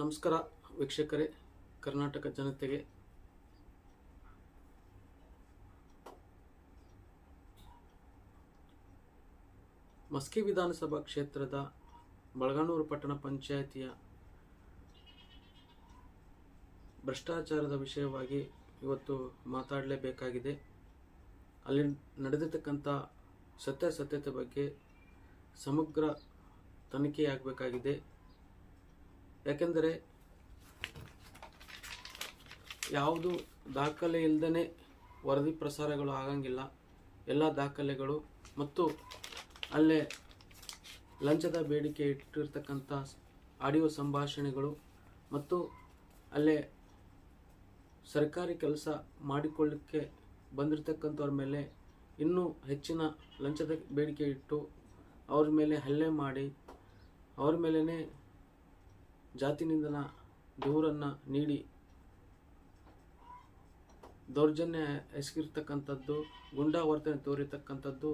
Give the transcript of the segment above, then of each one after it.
ನಮಸ್ಕಾರ, ವೀಕ್ಷಕರೇ, ಕರ್ನಾಟಕ ಜನತೆಗೆ. ಮಸ್ಕಿ ವಿಧಾನಸಭಾ ಕ್ಷೇತ್ರದ ಬಳಗಾನೂರು ಪಟ್ಟಣ ಪಂಚಾಯಿತಿಯ ಭ್ರಷ್ಟಾಚಾರದ ವಿಷಯವಾಗಿ ಇವತ್ತು ಮಾತಾಡಲೇಬೇಕಾಗಿದೆ. ಅಲ್ಲಿ ನಡೆದಿರ್ತಕ್ಕಂಥ ಸತ್ಯಾಸತ್ಯತೆ ಬಗ್ಗೆ ಸಮಗ್ರ ತನಿಖೆಯಾಗಬೇಕಾಗಿದೆ. ಯಾಕೆಂದರೆ ಯಾವುದು ದಾಖಲೆ ಇಲ್ಲದೇ ವರದಿ ಪ್ರಸಾರಗಳು ಆಗಂಗಿಲ್ಲ. ಎಲ್ಲ ದಾಖಲೆಗಳು ಮತ್ತು ಅಲ್ಲೇ ಲಂಚದ ಬೇಡಿಕೆ ಇಟ್ಟಿರ್ತಕ್ಕಂಥ ಆಡಿಯೋ ಸಂಭಾಷಣೆಗಳು ಮತ್ತು ಅಲ್ಲೇ ಸರ್ಕಾರಿ ಕೆಲಸ ಮಾಡಿಕೊಳ್ಳಿಕ್ಕೆ ಬಂದಿರತಕ್ಕಂಥವ್ರ ಮೇಲೆ ಇನ್ನೂ ಹೆಚ್ಚಿನ ಲಂಚದ ಬೇಡಿಕೆ ಇಟ್ಟು ಅವ್ರ ಮೇಲೆ ಹಲ್ಲೆ ಮಾಡಿ ಅವ್ರ ಮೇಲೇ ಜಾತಿ ನಿಂದನ ದೂರನ್ನು ನೀಡಿ ದೌರ್ಜನ್ಯ ಎಸಗಿರ್ತಕ್ಕಂಥದ್ದು, ಗುಂಡಾವರ್ತನೆ ತೋರಿತಕ್ಕಂಥದ್ದು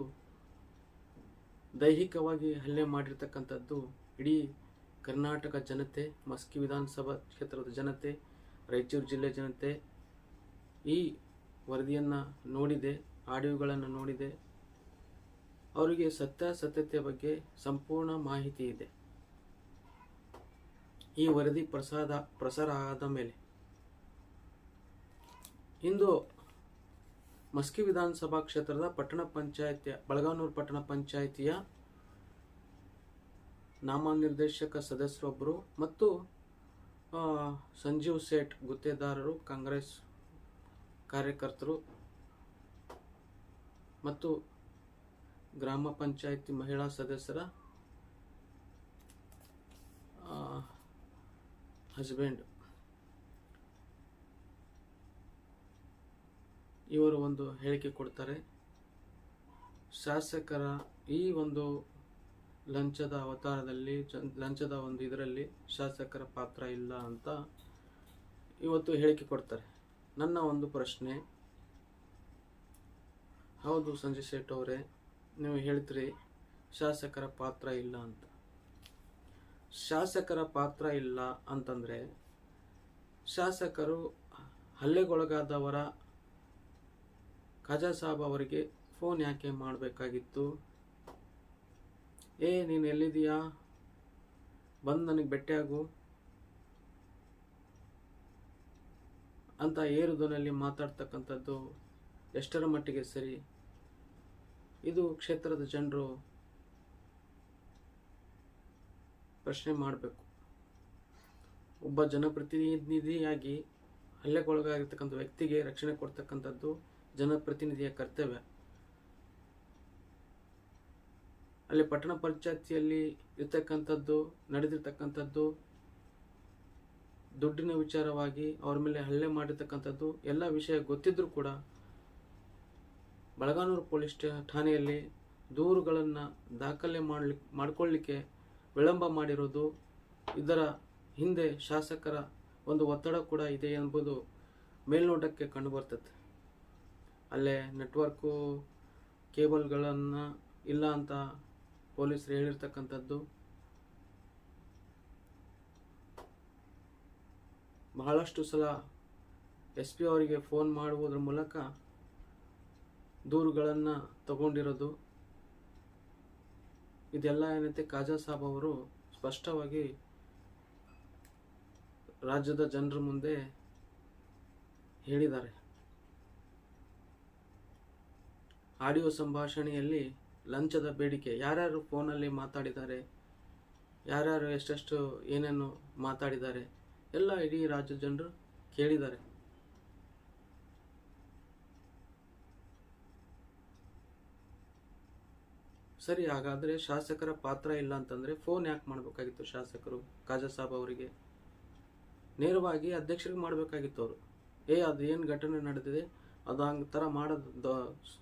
ದೈಹಿಕವಾಗಿ ಹಲ್ಲೆ ಮಾಡಿರ್ತಕ್ಕಂಥದ್ದು ಇಡೀ ಕರ್ನಾಟಕ ಜನತೆ, ಮಸ್ಕಿ ವಿಧಾನಸಭಾ ಕ್ಷೇತ್ರದ ಜನತೆ, ರಾಯಚೂರು ಜಿಲ್ಲೆ ಜನತೆ ಈ ವರದಿಯನ್ನು ನೋಡಿದೆ, ಆಡಿಯೋಗಳನ್ನು ನೋಡಿದೆ. ಅವರಿಗೆ ಸತ್ಯಾಸತ್ಯತೆ ಬಗ್ಗೆ ಸಂಪೂರ್ಣ ಮಾಹಿತಿ ಇದೆ. ಈ ವರದಿ ಪ್ರಸಾದ, ಪ್ರಸಾರ ಆದ ಮೇಲೆ. ಇಂದು ಮಸ್ಕಿ ವಿಧಾನಸಭಾ ಕ್ಷೇತ್ರದ ಪಟ್ಟಣ ಪಂಚಾಯತಿಯ ಬಳಗಾನೂರು ಪಟ್ಟಣ ಪಂಚಾಯಿತಿಯ ನಾಮನಿರ್ದೇಶಕ ಸದಸ್ಯರೊಬ್ಬರು ಮತ್ತು ಸಂಜೀವ್ ಸೇಠ್ ಗುತ್ತೇದಾರರು, ಕಾಂಗ್ರೆಸ್ ಕಾರ್ಯಕರ್ತರು ಮತ್ತು ಗ್ರಾಮ ಪಂಚಾಯಿತಿ ಮಹಿಳಾ ಸದಸ್ಯರ ಹಸ್ಬೆಂಡ್. ಇವರು ಒಂದು ಹೇಳಿಕೆ ಕೊಡ್ತಾರೆ. ಶಾಸಕರ ಈ ಒಂದು ಲಂಚದ ಅವತಾರದಲ್ಲಿ, ಲಂಚದ ಒಂದು ಇದರಲ್ಲಿ ಶಾಸಕರ ಪಾತ್ರ ಇಲ್ಲ ಅಂತ ಇವತ್ತು ಹೇಳಿಕೆ ಕೊಡ್ತಾರೆ. ನನ್ನ ಒಂದು ಪ್ರಶ್ನೆ. ಹೌದು ಸಂಜಯ್ ಶೇಟ್ ಅವರೇ, ನೀವು ಹೇಳ್ತೀರಿ ಶಾಸಕರ ಪಾತ್ರ ಇಲ್ಲ ಅಂತ. ಶಾಸಕರ ಪಾತ್ರ ಇಲ್ಲ ಅಂತಂದರೆ ಶಾಸಕರು ಹಲ್ಲೆಗೊಳಗಾದವರ ಖಜಾ ಸಾಬ್ ಅವರಿಗೆ ಫೋನ್ ಯಾಕೆ ಮಾಡಬೇಕಾಗಿತ್ತು? ಏ, ನೀನು ಎಲ್ಲಿದ್ದೀಯ? ಬಂದು ನನಗೆ ಭೇಟಿಯಾಗು ಅಂತ ಏರುದನಲ್ಲಿ ಮಾತಾಡ್ತಕ್ಕಂಥದ್ದು ಎಷ್ಟರ ಮಟ್ಟಿಗೆ ಸರಿ? ಇದು ಕ್ಷೇತ್ರದ ಜನರು ಪ್ರಶ್ನೆ ಮಾಡಬೇಕು. ಒಬ್ಬ ಜನಪ್ರತಿನಿಧಿಯಾಗಿ ಹಲ್ಲೆಗೊಳಗಾಗಿರ್ತಕ್ಕಂಥ ವ್ಯಕ್ತಿಗೆ ರಕ್ಷಣೆ ಕೊಡ್ತಕ್ಕಂಥದ್ದು ಜನಪ್ರತಿನಿಧಿಯ ಕರ್ತವ್ಯ. ಅಲ್ಲಿ ಪಟ್ಟಣ ಪಂಚಾಯತಿಯಲ್ಲಿ ಇರ್ತಕ್ಕಂಥದ್ದು, ನಡೆದಿರ್ತಕ್ಕಂಥದ್ದು, ದುಡ್ಡಿನ ವಿಚಾರವಾಗಿ ಅವ್ರ ಮೇಲೆ ಹಲ್ಲೆ ಮಾಡಿರ್ತಕ್ಕಂಥದ್ದು, ಎಲ್ಲ ವಿಷಯ ಗೊತ್ತಿದ್ರೂ ಕೂಡ ಬಳಗಾನೂರು ಪೊಲೀಸ್ ಠಾಣೆಯಲ್ಲಿ ದೂರುಗಳನ್ನು ದಾಖಲೆ ಮಾಡ್ಲಿಕ್ಕೆ ಮಾಡಿಕೊಳ್ಳಿಕ್ಕೆ ವಿಳಂಬ ಮಾಡಿರೋದು, ಇದರ ಹಿಂದೆ ಶಾಸಕರ ಒಂದು ಒತ್ತಡ ಕೂಡ ಇದೆ ಎಂಬುದು ಮೇಲ್ನೋಟಕ್ಕೆ ಕಂಡುಬರ್ತದೆ. ಅಲ್ಲೇ ನೆಟ್ವರ್ಕು, ಕೇಬಲ್ಗಳನ್ನು ಇಲ್ಲ ಅಂತ ಪೊಲೀಸರು ಹೇಳಿರ್ತಕ್ಕಂಥದ್ದು ಬಹಳಷ್ಟು ಸಲ ಎಸ್ ಪಿ ಅವರಿಗೆ ಫೋನ್ ಮಾಡುವುದರ ಮೂಲಕ ದೂರುಗಳನ್ನು ತಗೊಂಡಿರೋದು ಇದೆಲ್ಲ ಏನೈತೆ? ಕಾಜಾ ಸಾಬ್ ಅವರು ಸ್ಪಷ್ಟವಾಗಿ ರಾಜ್ಯದ ಜನರ ಮುಂದೆ ಹೇಳಿದ್ದಾರೆ. ಆಡಿಯೋ ಸಂಭಾಷಣೆಯಲ್ಲಿ ಲಂಚದ ಬೇಡಿಕೆ. ಯಾರ್ಯಾರು ಫೋನಲ್ಲಿ ಮಾತಾಡಿದ್ದಾರೆ? ಯಾರ್ಯಾರು ಎಷ್ಟೆಷ್ಟು ಏನೇನು ಮಾತಾಡಿದ್ದಾರೆ? ಎಲ್ಲ ಇಡೀ ರಾಜ್ಯದ ಜನರು ಕೇಳಿದ್ದಾರೆ. ಸರಿ, ಹಾಗಾದರೆ ಶಾಸಕರ ಪಾತ್ರ ಇಲ್ಲ ಅಂತಂದರೆ ಫೋನ್ ಯಾಕೆ ಮಾಡಬೇಕಾಗಿತ್ತು ಶಾಸಕರು? ಖಾಜಾ ಸಾಬ್ ಅವರಿಗೆ? ನೇರವಾಗಿ ಅಧ್ಯಕ್ಷರಿಗೆ ಮಾಡಬೇಕಾಗಿತ್ತು ಅವರು. ಏ, ಅದು ಏನು ಘಟನೆ ನಡೆದಿದೆ? ಅದು ಹಂಗೆ ಥರ ಮಾಡೋದು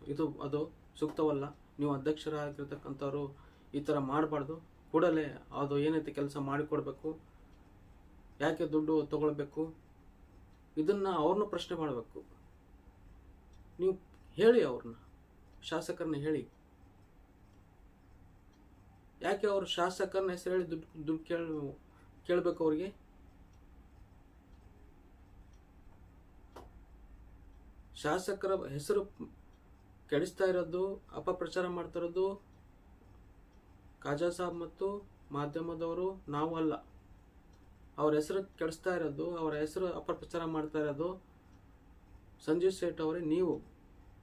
ಇದು, ಅದು ಸೂಕ್ತವಲ್ಲ? ನೀವು ಅಧ್ಯಕ್ಷರಾಗಿರ್ತಕ್ಕಂಥವ್ರು ಈ ಥರ ಮಾಡಬಾರ್ದು. ಕೂಡಲೇ ಅದು ಏನೈತೆ ಕೆಲಸ ಮಾಡಿಕೊಡ್ಬೇಕು? ಯಾಕೆ ದುಡ್ಡು ತಗೊಳ್ಬೇಕು? ಇದನ್ನು ಅವ್ರನ್ನ ಪ್ರಶ್ನೆ ಮಾಡಬೇಕು. ನೀವು ಹೇಳಿ ಅವ್ರನ್ನ. ಶಾಸಕರನ್ನ ಹೇಳಿ. ಯಾಕೆ ಅವರು ಶಾಸಕರನ್ನ ಹೆಸರು ಹೇಳಿ ದುಡ್ಡು ದುಡ್ಡು ಕೇಳ, ಕೇಳಬೇಕು ಅವ್ರಿಗೆ? ಶಾಸಕರ ಹೆಸರು ಕೆಡಿಸ್ತಾ ಇರೋದು, ಅಪಪ್ರಚಾರ ಮಾಡ್ತಾ ಇರೋದು ಖಾಜಾ ಸಾಬ್ ಮತ್ತು ಮಾಧ್ಯಮದವರು, ನಾವು ಅಲ್ಲ. ಅವ್ರ ಹೆಸರು ಕೆಡಿಸ್ತಾ ಇರೋದು, ಅವರ ಹೆಸರು ಅಪಪ್ರಚಾರ ಮಾಡ್ತಾ ಇರೋದು ಸಂಜೀವ್ ಸೇಠ್ ಅವರೇ, ನೀವು.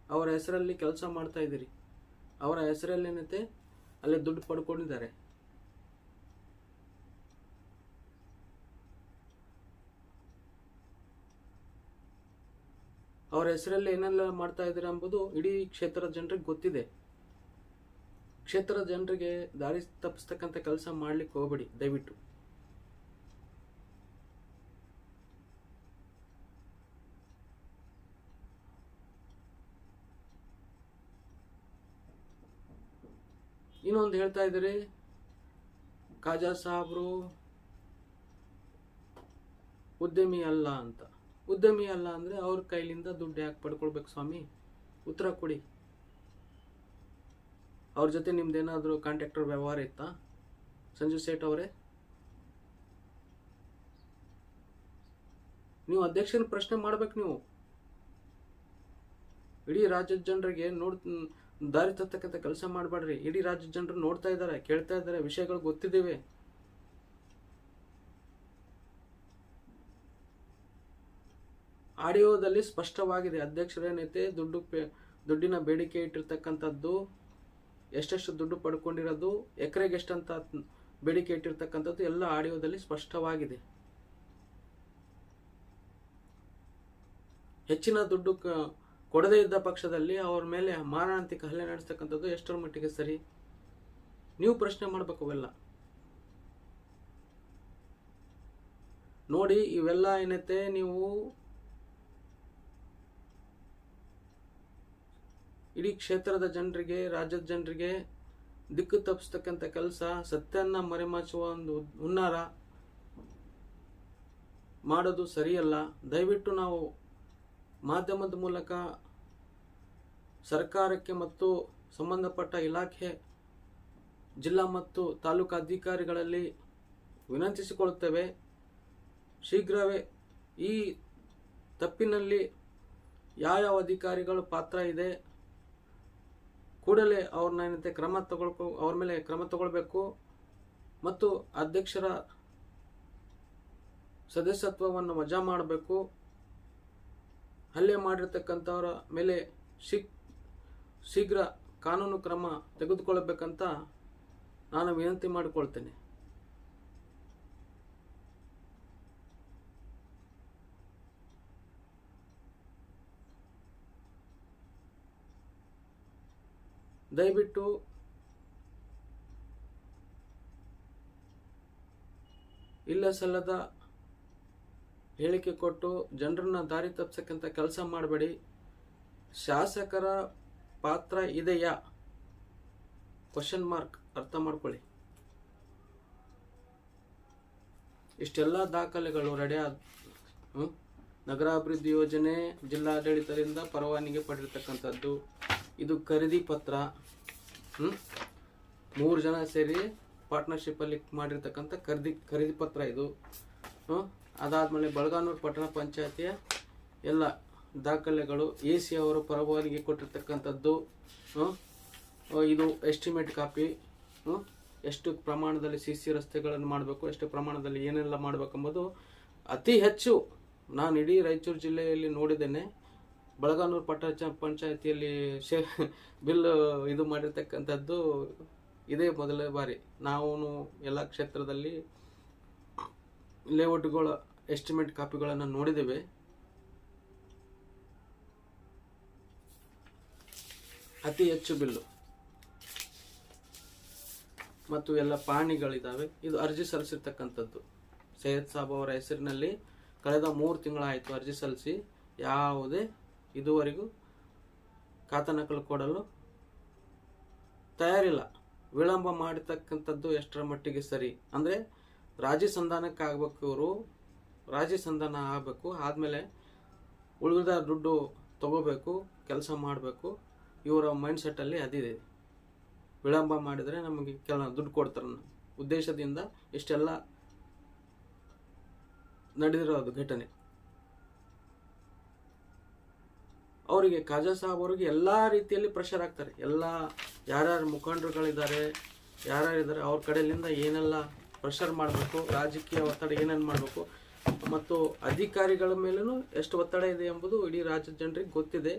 ಅವರ ಹೆಸರಲ್ಲಿ ಕೆಲಸ ಮಾಡ್ತಾ ಇದ್ದೀರಿ. ಅವರ ಹೆಸರಲ್ಲಿ ಏನೈತೆ? ಅಲ್ಲಿ ದುಡ್ಡು ಪಡ್ಕೊಂಡಿದ್ದಾರೆ. ಅವರ ಹೆಸರಲ್ಲಿ ಏನೆಲ್ಲ ಮಾಡ್ತಾ ಇದ್ದಾರೆ ಎಂಬುದು ಇಡೀ ಕ್ಷೇತ್ರದ ಜನರಿಗೆ ಗೊತ್ತಿದೆ. ಕ್ಷೇತ್ರದ ಜನರಿಗೆ ದಾರಿ ತಪ್ಪಿಸ್ತಕ್ಕಂಥ ಕೆಲಸ ಮಾಡ್ಲಿಕ್ಕೆ ಹೋಗ್ಬೇಡಿ, ದಯವಿಟ್ಟು. ಇನ್ನೊಂದು ಹೇಳ್ತಾ ಇದ್ದಾರೆ. ಖಾಜಾ ಸಾಹಬ್ರು ಉದ್ಯಮಿ ಅಲ್ಲ ಅಂತ. ಉದ್ಯಮಿ ಅಲ್ಲ ಅಂದ್ರೆ ಅವ್ರ ಕೈಲಿಂದ ದುಡ್ಡು ಯಾಕೆ ಪಡ್ಕೊಳ್ಬೇಕು ಸ್ವಾಮಿ? ಉತ್ತರ ಕೊಡಿ. ಅವ್ರ ಜೊತೆ ನಿಮ್ದೇನಾದ್ರೂ ಕಾಂಟ್ರಾಕ್ಟರ್ ವ್ಯವಹಾರ ಇತ್ತಾ? ಸಂಜು ಸೇಠ್ ಅವರೇ? ನೀವು ಅಧ್ಯಕ್ಷನ ಪ್ರಶ್ನೆ ಮಾಡ್ಬೇಕು ನೀವು. ಇಡೀ ರಾಜ್ಯದ ಜನರಿಗೆ ನೋಡ್ ದಾರಿ ತತ್ತಕ್ಕಂಥ ಕೆಲಸ ಮಾಡಬೇಡ್ರಿ. ಇಡೀ ರಾಜ್ಯದ ಜನರು ನೋಡ್ತಾ ಇದ್ದಾರೆ, ಕೇಳ್ತಾ ಇದ್ದಾರೆ, ವಿಷಯಗಳು ಗೊತ್ತಿದ್ದೀವಿ ಆಡಿಯೋದಲ್ಲಿ ಸ್ಪಷ್ಟವಾಗಿದೆ ಅಧ್ಯಕ್ಷರೇನೈತೆ ದುಡ್ಡು ದುಡ್ಡಿನ ಬೇಡಿಕೆ ಇಟ್ಟಿರ್ತಕ್ಕಂಥದ್ದು, ಎಷ್ಟೆಷ್ಟು ದುಡ್ಡು ಪಡ್ಕೊಂಡಿರೋದು, ಎಕರೆಗೆ ಎಷ್ಟಂತ ಬೇಡಿಕೆ ಇಟ್ಟಿರ್ತಕ್ಕಂಥದ್ದು, ಎಲ್ಲ ಆಡಿಯೋದಲ್ಲಿ ಸ್ಪಷ್ಟವಾಗಿದೆ. ಹೆಚ್ಚಿನ ದುಡ್ಡು ಕೊಡದೇ ಇದ್ದ ಪಕ್ಷದಲ್ಲಿ ಅವ್ರ ಮೇಲೆ ಮಾರಣಾಂತಿಕ ಹಲ್ಲೆ ನಡೆಸ್ತಕ್ಕಂಥದ್ದು ಎಷ್ಟರ ಮಟ್ಟಿಗೆ ಸರಿ? ನೀವು ಪ್ರಶ್ನೆ ಮಾಡಬೇಕು ಅವೆಲ್ಲ. ನೋಡಿ, ಇವೆಲ್ಲ ಏನೈತೆ, ನೀವು ಇಡೀ ಕ್ಷೇತ್ರದ ಜನರಿಗೆ, ರಾಜ್ಯದ ಜನರಿಗೆ ದಿಕ್ಕು ತಪ್ಪಿಸ್ತಕ್ಕಂಥ ಕೆಲಸ, ಸತ್ಯನ್ನ ಮರೆಮಾಚುವ ಒಂದು ಹುನ್ನಾರ ಮಾಡೋದು ಸರಿಯಲ್ಲ. ದಯವಿಟ್ಟು ನಾವು ಮಾಧ್ಯಮದ ಮೂಲಕ ಸರ್ಕಾರಕ್ಕೆ ಮತ್ತು ಸಂಬಂಧಪಟ್ಟ ಇಲಾಖೆ, ಜಿಲ್ಲಾ ಮತ್ತು ತಾಲೂಕು ಅಧಿಕಾರಿಗಳಲ್ಲಿ ವಿನಂತಿಸಿಕೊಳ್ಳುತ್ತೇವೆ, ಶೀಘ್ರವೇ ಈ ತಪ್ಪಿನಲ್ಲಿ ಯಾವ್ಯಾವ ಅಧಿಕಾರಿಗಳು ಪಾತ್ರ ಇದೆ, ಕೂಡಲೇ ಅವ್ರನ್ನ ಏನಂತೆ ಕ್ರಮ ತಗೊಳ್ಕೊ, ಅವ್ರ ಮೇಲೆ ಕ್ರಮ ತಗೊಳ್ಬೇಕು ಮತ್ತು ಅಧ್ಯಕ್ಷರ ಸದಸ್ಯತ್ವವನ್ನು ವಜಾ ಮಾಡಬೇಕು. ಹಲ್ಲೆ ಮಾಡಿರ್ತಕ್ಕಂಥವರ ಮೇಲೆ ಶೀ- ಶೀಘ್ರ ಕಾನೂನು ಕ್ರಮ ತೆಗೆದುಕೊಳ್ಳಬೇಕಂತ ನಾನು ವಿನಂತಿ ಮಾಡಿಕೊಳ್ತೇನೆ. ದಯವಿಟ್ಟು ಇಲ್ಲ ಸಲ್ಲದ ಹೇಳಿಕೆ ಕೊಟ್ಟು ಜನರನ್ನ ದಾರಿ ತಪ್ಪಿಸಕ್ಕಂತ ಕೆಲಸ ಮಾಡಬೇಡಿ. ಶಾಸಕರ ಪಾತ್ರ ಇದೆಯಾ? ಕ್ವಶನ್ ಮಾರ್ಕ್ ಅರ್ಥ ಮಾಡ್ಕೊಳ್ಳಿ. ಇಷ್ಟೆಲ್ಲ ದಾಖಲೆಗಳು ರೆಡಿ ಆದ? ನಗರಾಭಿವೃದ್ಧಿ ಯೋಜನೆ ಜಿಲ್ಲಾಡಳಿತದಿಂದ ಪರವಾನಿಗೆ ಪಡೆದಿರ್ತಕ್ಕಂಥದ್ದು. ಇದು ಖರೀದಿ ಪತ್ರ? ಮೂರು ಜನ ಸೇರಿ ಪಾರ್ಟ್ನರ್ಶಿಪ್ಪಲ್ಲಿ ಮಾಡಿರ್ತಕ್ಕಂಥ ಖರೀದಿ ಖರೀದಿ ಪತ್ರ ಇದು? ಅದಾದ್ಮೇಲೆ ಬೆಳಗಾನೂರು ಪಟ್ಟಣ ಪಂಚಾಯತಿಯ ಎಲ್ಲ ದಾಖಲೆಗಳು ಎ ಸಿ ಅವರು ಪರವಾನಿಗೆ ಕೊಟ್ಟಿರ್ತಕ್ಕಂಥದ್ದು ಇದು ಎಸ್ಟಿಮೇಟ್ ಕಾಪಿ ಎಷ್ಟು ಪ್ರಮಾಣದಲ್ಲಿ ಸಿ ಸಿ ರಸ್ತೆಗಳನ್ನು ಮಾಡಬೇಕು, ಎಷ್ಟು ಪ್ರಮಾಣದಲ್ಲಿ ಏನೆಲ್ಲ ಮಾಡಬೇಕೆಂಬುದು ಅತಿ ಹೆಚ್ಚು ನಾನು ಇಡೀ ರಾಯಚೂರು ಜಿಲ್ಲೆಯಲ್ಲಿ ನೋಡಿದ್ದೇನೆ. ಬೆಳಗಾನೂರು ಪಟ್ಟಣ ಪಂಚಾಯತಿಯಲ್ಲಿ ಶೇ, ಬಿಲ್ ಇದು ಮಾಡಿರ್ತಕ್ಕಂಥದ್ದು ಇದೇ ಮೊದಲ ಬಾರಿ. ನಾವು ಎಲ್ಲ ಕ್ಷೇತ್ರದಲ್ಲಿ ಲೇಔಟ್ಗಳ ಎಸ್ಟಿಮೇಟ್ ಕಾಪಿಗಳನ್ನು ನೋಡಿದ್ದೇವೆ. ಅತಿ ಹೆಚ್ಚು ಬಿಲ್ಲು. ಮತ್ತು ಎಲ್ಲ ಪಾಣಿಗಳಿದ್ದಾವೆ. ಇದು ಅರ್ಜಿ ಸಲ್ಲಿಸಿರ್ತಕ್ಕಂಥದ್ದು. ಸೈಯದ್ ಸಾಬ್ ಅವರ ಹೆಸರಿನಲ್ಲಿ ಕಳೆದ ಮೂರು ತಿಂಗಳಾಯಿತು ಅರ್ಜಿ ಸಲ್ಲಿಸಿ. ಯಾವುದೇ ಇದುವರೆಗೂ ನಕಲು ಕೊಡಲು ತಯಾರಿಲ್ಲ. ವಿಳಂಬ ಮಾಡತಕ್ಕಂಥದ್ದು ಎಷ್ಟರ ಮಟ್ಟಿಗೆ ಸರಿ? ಅಂದರೆ ರಾಜಿ ಸಂಧಾನಕ್ಕೆ ಆಗ್ಬೇಕು ಇವರು ರಾಜಿ ಸಂಧಾನ ಆಗಬೇಕು, ಆದಮೇಲೆ ಉಳಿದ ದುಡ್ಡು ತಗೋಬೇಕು, ಕೆಲಸ ಮಾಡಬೇಕು, ಇವರ ಮೈಂಡ್ ಸೆಟ್ಟಲ್ಲಿ ಅದಿದೆ. ವಿಳಂಬ ಮಾಡಿದರೆ ನಮಗೆ ಕೆಲ ದುಡ್ಡು ಕೊಡ್ತಾರೆ ಉದ್ದೇಶದಿಂದ ಇಷ್ಟೆಲ್ಲ ನಡೆದಿರೋದು ಘಟನೆ. ಅವರಿಗೆ ಖಾಜಾ ಸಾಹಬ್ ಅವರಿಗೆ ಎಲ್ಲ ರೀತಿಯಲ್ಲಿ ಪ್ರೆಷರ್ ಆಗ್ತಾರೆ. ಎಲ್ಲ ಯಾರ್ಯಾರು ಮುಖಂಡರುಗಳಿದ್ದಾರೆ, ಯಾರ್ಯಾರಿದ್ದಾರೆ, ಅವ್ರ ಕಡೆಯಿಂದ ಏನೆಲ್ಲ ಪ್ರೆಷರ್ ಮಾಡಬೇಕು, ರಾಜಕೀಯ ಒತ್ತಡ ಏನೇನು ಮಾಡಬೇಕು, ಮತ್ತು ಅಧಿಕಾರಿಗಳ ಮೇಲೂ ಎಷ್ಟು ಒತ್ತಡ ಇದೆ ಎಂಬುದು ಇಡೀ ರಾಜ್ಯದ ಜನರಿಗೆ ಗೊತ್ತಿದೆ.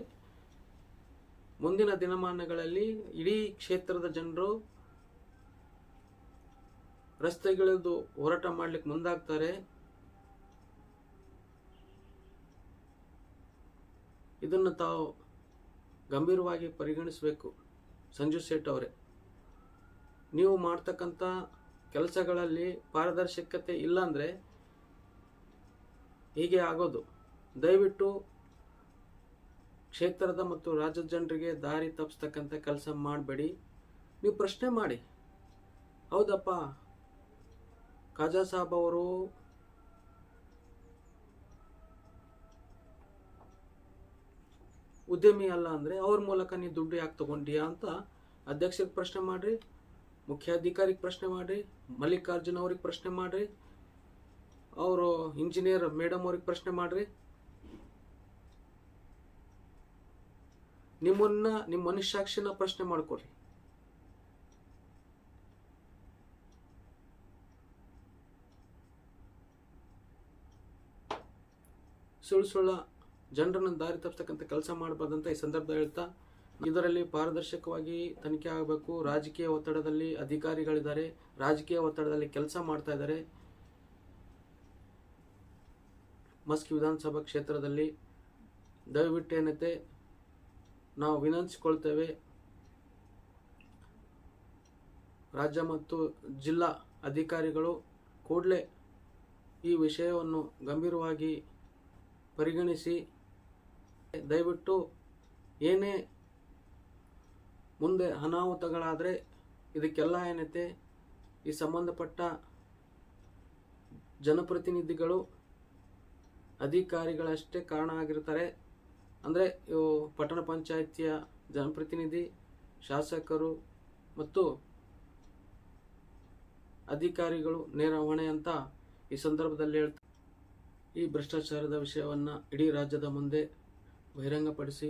ಮುಂದಿನ ದಿನಮಾನಗಳಲ್ಲಿ ಇಡೀ ಕ್ಷೇತ್ರದ ಜನರು ರಸ್ತೆಗಳಿದ್ದು ಹೋರಾಟ ಮಾಡ್ಲಿಕ್ಕೆ ಮುಂದಾಗ್ತಾರೆ. ಇದನ್ನು ತಾವು ಗಂಭೀರವಾಗಿ ಪರಿಗಣಿಸಬೇಕು. ಸಂಜು ಸೇಠ್ ಅವರೇ, ನೀವು ಮಾಡ್ತಕ್ಕಂಥ ಕೆಲಸಗಳಲ್ಲಿ ಪಾರದರ್ಶಕತೆ ಇಲ್ಲಾಂದರೆ ಹೀಗೆ ಆಗೋದು. ದಯವಿಟ್ಟು ಕ್ಷೇತ್ರದ ಮತ್ತು ರಾಜ್ಯದ ಜನರಿಗೆ ದಾರಿ ತಪ್ಪಿಸ್ತಕ್ಕಂಥ ಕೆಲಸ ಮಾಡಬೇಡಿ. ನೀವು ಪ್ರಶ್ನೆ ಮಾಡಿ. ಹೌದಪ್ಪ. ಖಾಜಾ ಸಾಬ್ ಅವರು ಉದ್ಯಮಿ ಅಲ್ಲ ಅಂದರೆ ಅವ್ರ ಮೂಲಕ ನೀವು ದುಡ್ಡು ಯಾಕೆ ತಗೊಂಡಿಯಾ ಅಂತ ಅಧ್ಯಕ್ಷರಿಗೆ ಪ್ರಶ್ನೆ ಮಾಡಿರಿ, ಮುಖ್ಯಾಧಿಕಾರಿಗೆ ಪ್ರಶ್ನೆ ಮಾಡ್ರಿ. ಮಲ್ಲಿಕಾರ್ಜುನ್ ಅವ್ರಿಗೆ ಪ್ರಶ್ನೆ ಮಾಡ್ರಿ. ಅವರು ಇಂಜಿನಿಯರ್ ಮೇಡಮ್ ಅವ್ರಿಗೆ ಪ್ರಶ್ನೆ ಮಾಡ್ರಿ. ನಿಮ್ಮನ್ನ, ನಿಮ್ಮ ಮನುಷ್ಯಾಕ್ಷಿನ ಪ್ರಶ್ನೆ ಮಾಡ್ಕೊಡ್ರಿ. ಸುಳ್ಳು ಸುಳ್ಳ, ಜನರನ್ನು ದಾರಿ ತಪ್ಪಿಸ್ತಕ್ಕಂಥ ಕೆಲಸ ಮಾಡಬಾರ್ದಂತ ಈ ಸಂದರ್ಭದಲ್ಲಿ ಹೇಳ್ತಾ ಇದರಲ್ಲಿ ಪಾರದರ್ಶಕವಾಗಿ ತನಿಖೆ ಆಗಬೇಕು. ರಾಜಕೀಯ ಒತ್ತಡದಲ್ಲಿ ಅಧಿಕಾರಿಗಳಿದ್ದಾರೆ. ರಾಜಕೀಯ ಒತ್ತಡದಲ್ಲಿ ಕೆಲಸ ಮಾಡ್ತಾ ಇದ್ದಾರೆ. ಮಸ್ಕಿ ವಿಧಾನಸಭಾ ಕ್ಷೇತ್ರದಲ್ಲಿ ದಯವಿಟ್ಟು ಏನೈತೆ, ನಾವು ವಿನಂತಿಸಿಕೊಳ್ತೇವೆ, ರಾಜ್ಯ ಮತ್ತು ಜಿಲ್ಲಾ ಅಧಿಕಾರಿಗಳು ಕೂಡಲೇ ಈ ವಿಷಯವನ್ನು ಗಂಭೀರವಾಗಿ ಪರಿಗಣಿಸಿ, ದಯವಿಟ್ಟು ಏನೇ ಮುಂದೆ ಅನಾಹುತಗಳಾದರೆ ಇದಕ್ಕೆಲ್ಲ ಏನೈತೆ? ಈ ಸಂಬಂಧಪಟ್ಟ ಜನಪ್ರತಿನಿಧಿಗಳು ಅಧಿಕಾರಿಗಳಷ್ಟೇ ಕಾರಣ ಆಗಿರ್ತಾರೆ. ಅಂದರೆ ಇವು ಪಟ್ಟಣ ಪಂಚಾಯಿತಿಯ ಜನಪ್ರತಿನಿಧಿ, ಶಾಸಕರು ಮತ್ತು ಅಧಿಕಾರಿಗಳು ನೇರ ಹೊಣೆ ಅಂತ ಈ ಸಂದರ್ಭದಲ್ಲಿ ಹೇಳ್ತಾರೆ. ಈ ಭ್ರಷ್ಟಾಚಾರದ ವಿಷಯವನ್ನು ಇಡೀ ರಾಜ್ಯದ ಮುಂದೆ ಬಹಿರಂಗಪಡಿಸಿ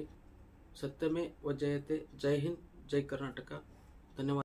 ಸತ್ಯಮೇ, ವಜಯತೆ, ಜೈ ಹಿಂದ್. ಜೈ ಕರ್ನಾಟಕ ಧನ್ಯವಾದ